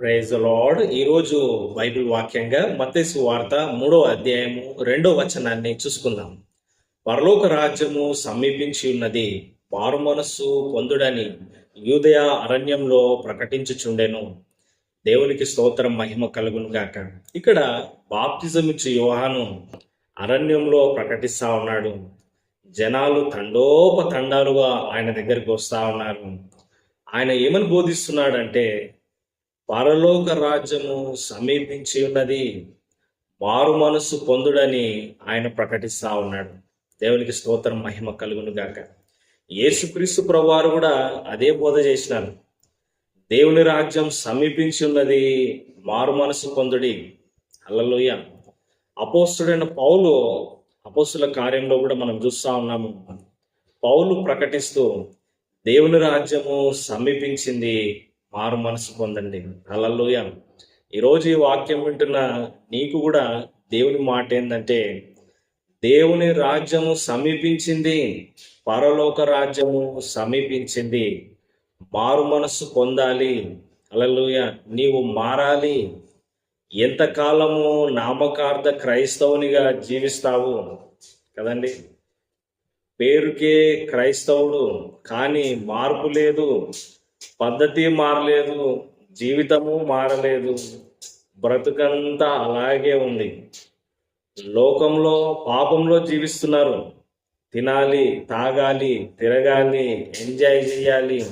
Praise lord ఈరోజు Bible వాక్యంగా మతేసు వార్త మూడో అధ్యాయము రెండో వచనాన్ని చూసుకుందాం. పరలోక రాజ్యము సమీపించి ఉన్నది మారు మనస్సు పొందుడని యూదయ అరణ్యంలో ప్రకటించుచుండెను. దేవునికి స్తోత్రం మహిమ కలుగును గాక. ఇక్కడ బాప్తిజం ఇచ్చి యోహాను అరణ్యంలో ప్రకటిస్తా ఉన్నాడు. జనాలు తండోపతండాలుగా ఆయన దగ్గరికి వస్తా ఉన్నారు. ఆయన ఏమని బోధిస్తున్నాడంటే పరలోక రాజ్యము సమీపించి ఉన్నది. మారు మనస్సు పొందుడని ఆయన ప్రకటిస్తా ఉన్నాడు. దేవునికి స్తోత్రం మహిమ కలుగును గాక. యేసుక్రీస్తు ప్రభువారు కూడా అదే బోధ చేసినారు. దేవుని రాజ్యం సమీపించి ఉన్నది మారు మనసు పొందుడి. అల్లలోయ అపోస్తుడైన పౌలు అపోస్తుల కార్యంలో కూడా మనం చూస్తా ఉన్నాము. పౌలు ప్రకటిస్తూ దేవుని రాజ్యము సమీపించింది మారు మనసు పొందండి. అలలోయ ఈరోజు ఈ వాక్యం వింటున్న నీకు కూడా దేవుని మాట ఏంటంటే దేవుని రాజ్యము సమీపించింది పరలోక రాజ్యము సమీపించింది. మారు మనస్సు పొందాలి. అలలుయ నీవు మారాలి. ఎంతకాలము నామకార్థ క్రైస్తవునిగా జీవిస్తావు? కదండి. పేరుకే క్రైస్తవుడు కానీ మార్పు లేదు. పద్ధతి మారలేదు జీవితము మారలేదు బ్రతుకంతా అలాగే ఉంది. లోకంలో పాపంలో జీవిస్తున్నారు. తినాలి తాగాలి తిరగాలి ఎంజాయ్ చేయాలి.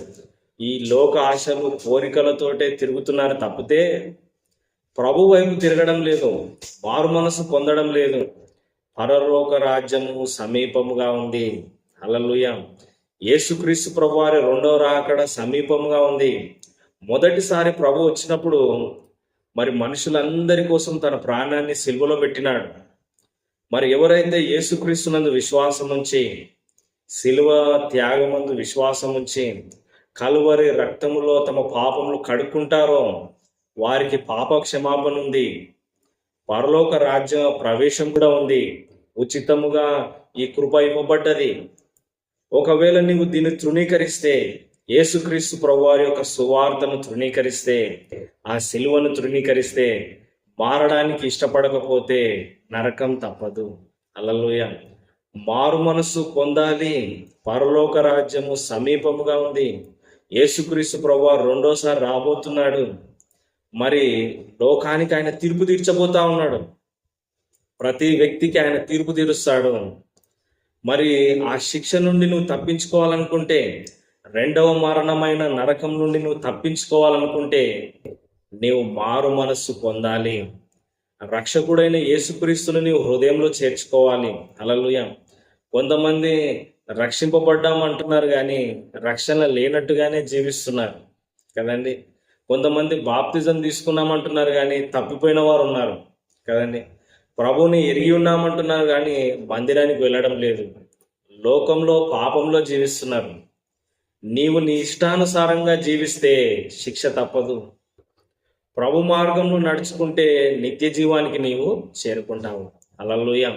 ఈ లోక ఆశలు కోరికలతోటే తిరుగుతున్నారు తప్పితే ప్రభు వైపు తిరగడం లేదు వారు మనసు పొందడం లేదు. పరలోక రాజ్యము సమీపముగా ఉంది. అలలుయ యేసుక్రీస్తు ప్రభు వారి రెండవ రాకడ సమీపంగా ఉంది. మొదటిసారి ప్రభు వచ్చినప్పుడు మరి మనుషులందరి కోసం తన ప్రాణాన్ని సిల్వలో పెట్టినాడు. మరి ఎవరైతే యేసుక్రీస్తునందు విశ్వాసం ఉంచి సిలువ త్యాగమందు విశ్వాసం ఉంచి కలువరి రక్తములో తమ పాపములు కడుక్కుంటారో వారికి పాప క్షమాపణ ఉంది. పరలోక రాజ్య ప్రవేశం కూడా ఉంది. ఉచితముగా ఈ కృప ఇవ్వబడ్డది. ఒకవేళ నీవు దీన్ని తృణీకరిస్తే యేసుక్రీస్తు ప్రభువారి యొక్క సువార్తను తృణీకరిస్తే ఆ సిలువను తృణీకరిస్తే మారడానికి ఇష్టపడకపోతే నరకం తప్పదు. అల్లలోయ మారు మనస్సు పొందాలి. పరలోక రాజ్యము సమీపముగా ఉంది. యేసుక్రీస్తు ప్రభు రెండోసారి రాబోతున్నాడు. మరి లోకానికి ఆయన తీర్పు తీర్చబోతా ఉన్నాడు. ప్రతి వ్యక్తికి ఆయన తీర్పు తీరుస్తాడు. మరి ఆ శిక్ష నుండి నువ్వు తప్పించుకోవాలనుకుంటే రెండవ మరణమైన నరకం నుండి నువ్వు తప్పించుకోవాలనుకుంటే నీవు మారు మనస్సు పొందాలి. రక్షకుడైన యేసుక్రీస్తుని నీవు హృదయంలో చేర్చుకోవాలి. అలలుయ కొంతమంది రక్షింపబడ్డాం అంటున్నారు కానీ రక్షణ లేనట్టుగానే జీవిస్తున్నారు. కదండి? కొంతమంది బాప్తిజం తీసుకున్నామంటున్నారు కానీ తప్పిపోయిన వారు ఉన్నారు కదండి? ప్రభుని ఎరిగి ఉన్నామంటున్నారు కానీ మందిరానికి వెళ్ళడం లేదు. లోకంలో పాపంలో జీవిస్తున్నారు. నీవు నీ ఇష్టానుసారంగా జీవిస్తే శిక్ష తప్పదు. ప్రభు మార్గంలో నడుచుకుంటే నిత్య జీవానికి నీవు చేరుకుంటావు. అలలుయ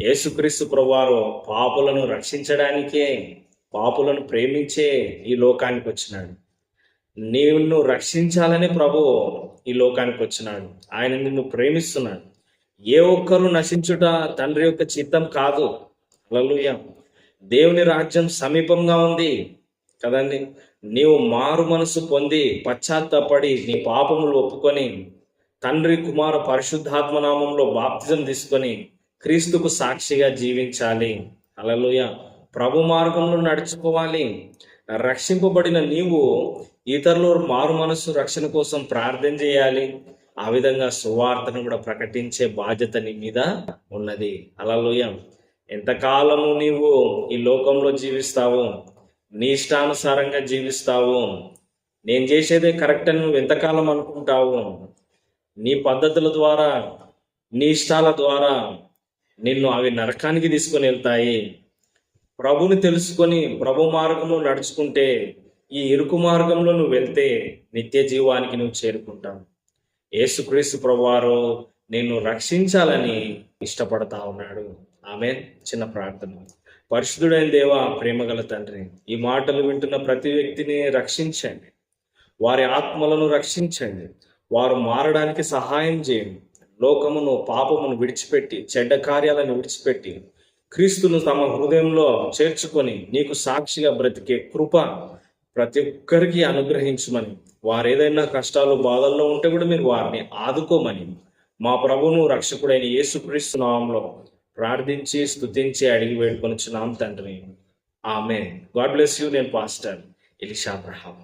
యేసుక్రీస్తు ప్రభువారు పాపులను రక్షించడానికే పాపులను ప్రేమించే ఈ లోకానికి వచ్చినాడు. నిన్ను రక్షించాలని ప్రభు ఈ లోకానికి వచ్చినాడు. ఆయన నిన్ను ప్రేమిస్తున్నాడు. ఏ ఒక్కరు నశించుట తండ్రి యొక్క చిత్తం కాదు. అలలుయ దేవుని రాజ్యం సమీపంగా ఉంది కదండి. నీవు మారు మనసు పొంది పశ్చాత్తపడి నీ పాపములు ఒప్పుకొని తండ్రి కుమార పరిశుద్ధాత్మ నామంలో బాప్తిజం తీసుకొని క్రీస్తుకు సాక్షిగా జీవించాలి. అలలుయ ప్రభు మార్గంలో నడుచుకోవాలి. రక్షింపబడిన నీవు ఇతరులు మారు మనసు రక్షణ కోసం ప్రార్థన చేయాలి. ఆ విధంగా సువార్తను కూడా ప్రకటించే బాధ్యత నీ మీద ఉన్నది. అలలుయ ఎంతకాలము నీవు ఈ లోకంలో జీవిస్తావు? నీ ఇష్టానుసారంగా జీవిస్తావు? నేను చేసేదే కరెక్ట్ అని నువ్వు ఎంతకాలం అనుకుంటావు? నీ పద్ధతుల ద్వారా నీ ఇష్టాల ద్వారా నిన్ను అవి నరకానికి తీసుకొని వెళ్తాయి. ప్రభుని తెలుసుకొని ప్రభు మార్గంలో నడుచుకుంటే ఈ ఇరుకు మార్గంలో నువ్వు వెళ్తే నిత్య జీవానికి నువ్వు చేరుకుంటావు. యేసుక్రీస్తు ప్రభువారు నిన్ను రక్షించాలని ఇష్టపడతా ఉన్నాడు. ఆమె చిన్న ప్రార్థన. పరిశుద్ధుడైన దేవ ప్రేమగల తండ్రి ఈ మాటలు వింటున్న ప్రతి వ్యక్తిని రక్షించండి. వారి ఆత్మలను రక్షించండి. వారు మారడానికి సహాయం చేయండి. లోకమును పాపమును విడిచిపెట్టి చెడ్డ కార్యాలను విడిచిపెట్టి క్రీస్తును తమ హృదయంలో చేర్చుకొని నీకు సాక్షిగా బ్రతికే కృప ప్రతి ఒక్కరికి అనుగ్రహించమని. వారు ఏదైనా కష్టాలు బాధల్లో ఉంటే కూడా మీరు వారిని ఆదుకోమని. మా ప్రభును రక్షకుడైన యేసుక్రీస్తు నామంలో ప్రార్థించి స్థుతించి అడిగి వేడుకొని తండ్రి. ఆమె గాడ్ బ్లెస్ యూ. నేను పాస్టర్ ఎలిషా అబ్రహాం